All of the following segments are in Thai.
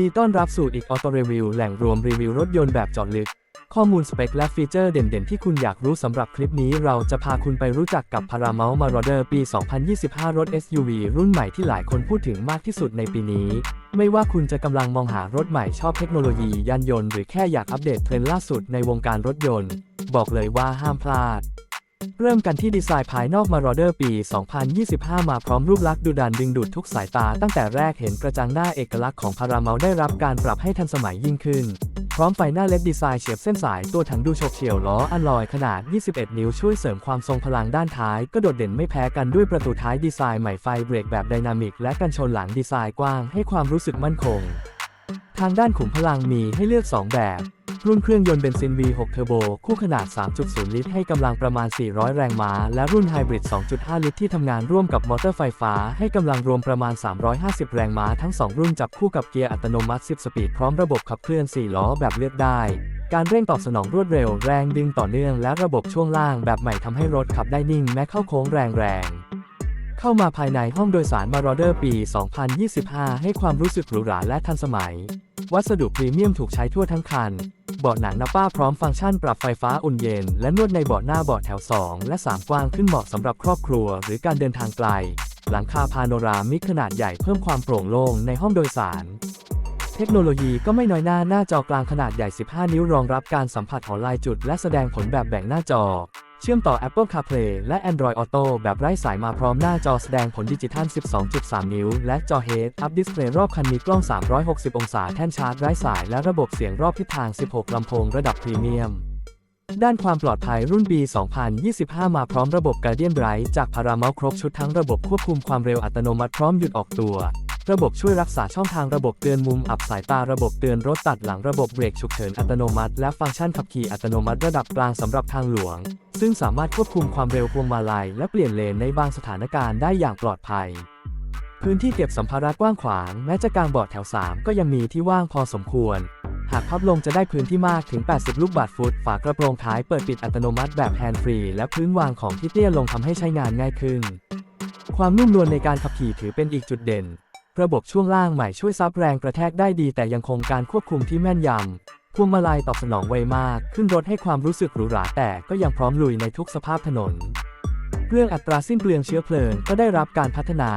ดีต้อนรับสู่อีกออโตรีวิวแหล่งรวมรีวิวรถยนต์แบบเจาะลึก ข้อมูลสเปคและฟีเจอร์เด่นๆ ที่คุณอยากรู้สำหรับคลิปนี้เราจะพาคุณไปรู้จักกับ Paramount Marauder ปี 2025 รถ SUV รุ่นใหม่ที่หลายคนพูดถึงมากที่สุดในปีนี้ ไม่ว่าคุณจะกำลังมองหารถใหม่ชอบเทคโนโลยียานยนต์หรือแค่อยากอัปเดตเทรนด์ล่าสุดในวงการรถยนต์ บอกเลยว่าห้ามพลาด เริ่มกันที่ดีไซน์ภายนอก Marauder ปี 2025 มาพร้อมรูปลักษณ์ดุดันดึงดูดทุกสายตา ตั้งแต่แรกเห็นกระจังหน้าเอกลักษณ์ของ Paramount ได้รับการปรับให้ทันสมัยยิ่งขึ้น พร้อมไฟหน้าเล็กดีไซน์เฉียบเส้นสายตัวถังดูโฉบเฉี่ยวล้ออัลลอยขนาด 21 นิ้วช่วยเสริมความทรงพลังด้านท้าย ก็โดดเด่นไม่แพ้กันด้วยประตูท้ายดีไซน์ใหม่ไฟเบรกแบบไดนามิกและกันชนหลังดีไซน์กว้างให้ความรู้สึกมั่นคง ทางด้านขุมพลังมีให้เลือก 2 แบบ รุ่นเครื่องยนต์เบนซิน V6 เทอร์โบคู่ขนาด 3.0 ลิตรให้กำลังประมาณ 400 แรงม้า และรุ่นไฮบริด 2.5 ลิตรที่ทำงานร่วมกับมอเตอร์ไฟฟ้า ให้กำลังรวมประมาณ 350 แรงม้าทั้ง 2 รุ่นจับคู่กับเกียร์อัตโนมัติ 10 สปีดพร้อมระบบขับเคลื่อน 4 ล้อแบบเลือกได้ การเร่งตอบสนองรวดเร็วแรงดึงต่อเนื่องและระบบช่วงล่างแบบใหม่ทำให้รถขับได้นิ่งแม้เข้าโค้งแรงๆเข้ามาภายในห้องโดยสาร Marauder ปี 2025 ให้ความรู้สึกหรูหราและทันสมัย วัสดุพรีเมียมถูกใช้ทั่วทั้งคัน เบาะหนังนาป้าพร้อมฟังก์ชันปรับไฟฟ้าอุ่นเย็น และนวดในเบาะหน้าเบาะแถว 2 และ 3 กว้างขึ้นเหมาะสำหรับครอบครัว หรือการเดินทางไกล หลังคาพาโนรามิกขนาดใหญ่เพิ่มความโปร่งโล่งในห้องโดยสาร เทคโนโลยีก็ไม่น้อยหน้าหน้าจอกลางขนาดใหญ่ 15 นิ้วรองรับการสัมผัสของลายจุด และแสดงผลแบบแบ่งหน้าจอ เชื่อมต่อ Apple CarPlay และ Android Auto แบบไร้สายมาพร้อมหน้าจอแสดงผลดิจิทัล 12.3 นิ้ว และจอ Head Up Display รอบคันมีกล้อง 360 องศาแท่นชาร์จไร้สาย และระบบเสียงรอบทิศทาง 16 ลำโพงระดับพรีเมียม ด้านความปลอดภัยรุ่นปี2025 มาพร้อมระบบ Guardian Bright จาก Paramount ครบชุดทั้งระบบควบคุมความเร็วอัตโนมัติพร้อมหยุดออกตัว ระบบช่วยรักษาช่องทางระบบเตือนมุมอับสายตาระบบเตือนรถตัดหลังระบบเบรกฉุกเฉินอัตโนมัติ และฟังก์ชันขับขี่อัตโนมัติระดับกลางสำหรับทางหลวง ซึ่งสามารถควบคุมความเร็วพวงมาลัย และเปลี่ยนเลนในบางสถานการณ์ได้อย่างปลอดภัย พื้นที่เก็บสัมภาระกว้างขวาง แม้จะกางเบาะแถว 3 ก็ยังมีที่ว่างพอสมควร หากพับลงจะได้พื้นที่มากถึง 80 ลูกบาศก์ฟุต ฝากระโปรงท้ายเปิดปิดอัตโนมัติแบบแฮนด์ฟรี และพื้นวางของที่เตี้ยลงทำให้ใช้งานง่ายขึ้น ความนุ่มนวลในการขับขี่ถือเป็นอีกจุดเด่น ระบบช่วงล่างใหม่ช่วยซับแรงกระแทกได้ดีแต่ยังคงการควบคุมที่แม่นยำพวงมาลัยตอบสนองไวมาก ขึ้นรถให้ความรู้สึกหรูหราแต่ก็ยังพร้อมลุยในทุกสภาพถนน เรื่องอัตราสิ้นเปลืองเชื้อเพลิงก็ได้รับการพัฒนา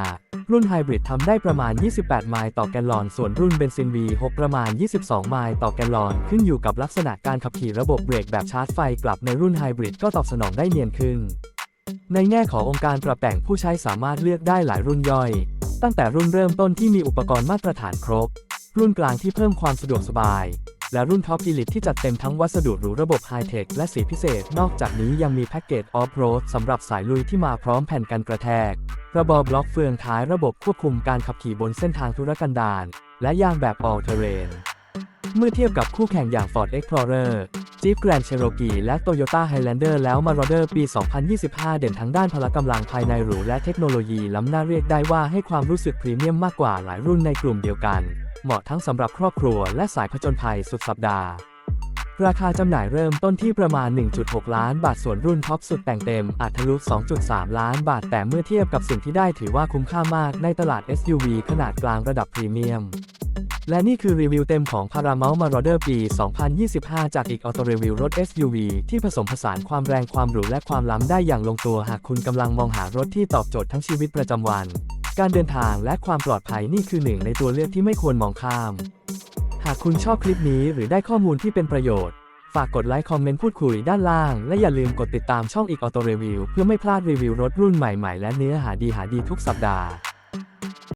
รุ่นไฮบริดทำได้ประมาณ 28 ไมล์ต่อแกลลอน ส่วนรุ่นเบนซิน V6 ประมาณ 22 ไมล์ต่อแกลลอน ขึ้นอยู่กับลักษณะการขับขี่ระบบเบรกแบบชาร์จไฟกลับในรุ่นไฮบริดก็ตอบสนองได้เนียนขึ้น ในแง่ขององค์การปรับแต่งผู้ใช้สามารถเลือกได้หลายรุ่นย่อย ตั้งแต่รุ่นเริ่มต้นที่มีอุปกรณ์มาตรฐานครบ รุ่นกลางที่เพิ่มความสะดวกสบาย และรุ่นท็อปอีลิทที่จัดเต็มทั้งวัสดุหรูระบบไฮเทคและสีพิเศษ นอกจากนี้ยังมีแพ็กเกจออฟโรดสำหรับสายลุยที่มาพร้อมแผ่นกันกระแทก ระบบบล็อกเฟืองท้ายระบบควบคุมการขับขี่บนเส้นทางธุรกันดารและยางแบบ all terrain เมื่อเทียบกับคู่แข่งอย่าง Ford Explorer Jeep Grand Cherokee และ Toyota Highlander แล้ว Marauder ปี 2025 เด่นทั้งด้านพละกำลังภายในหรูและเทคโนโลยีล้ำหน้าเรียกได้ว่าให้ความรู้สึกพรีเมียมมากกว่าหลายรุ่นในกลุ่มเดียวกัน เหมาะทั้งสำหรับครอบครัวและสายผจญภัยสุดสัปดาห์ ราคาจำหน่ายเริ่มต้นที่ประมาณ 1.6 ล้านบาทส่วนรุ่นท็อปสุดแต่งเต็มอาจทะลุ 2.3 ล้านบาทแต่เมื่อเทียบกับสิ่งที่ได้ถือว่าคุ้มค่ามากในตลาด SUV ขนาดกลางระดับพรีเมียม และนี่คือรีวิวเต็มของ Paramount Marauder ปี 2025 จากอีกออโตรีวิวรถ SUV ที่ผสมผสานความแรงความหรูและความล้ำได้อย่างลงตัวหากคุณกำลังมองหารถที่ตอบโจทย์ทั้งชีวิตประจำวัน การเดินทางและความปลอดภัยนี่คือหนึ่งในตัวเลือกที่ไม่ควรมองข้าม หากคุณชอบคลิปนี้หรือได้ข้อมูลที่เป็นประโยชน์ ฝากกดไลค์คอมเมนต์พูดคุยด้านล่าง และอย่าลืมกดติดตามช่องอีกออโตรีวิวเพื่อไม่พลาดรีวิวรถรุ่นใหม่ๆ และเนื้อหาดีหาดีทุกสัปดาห์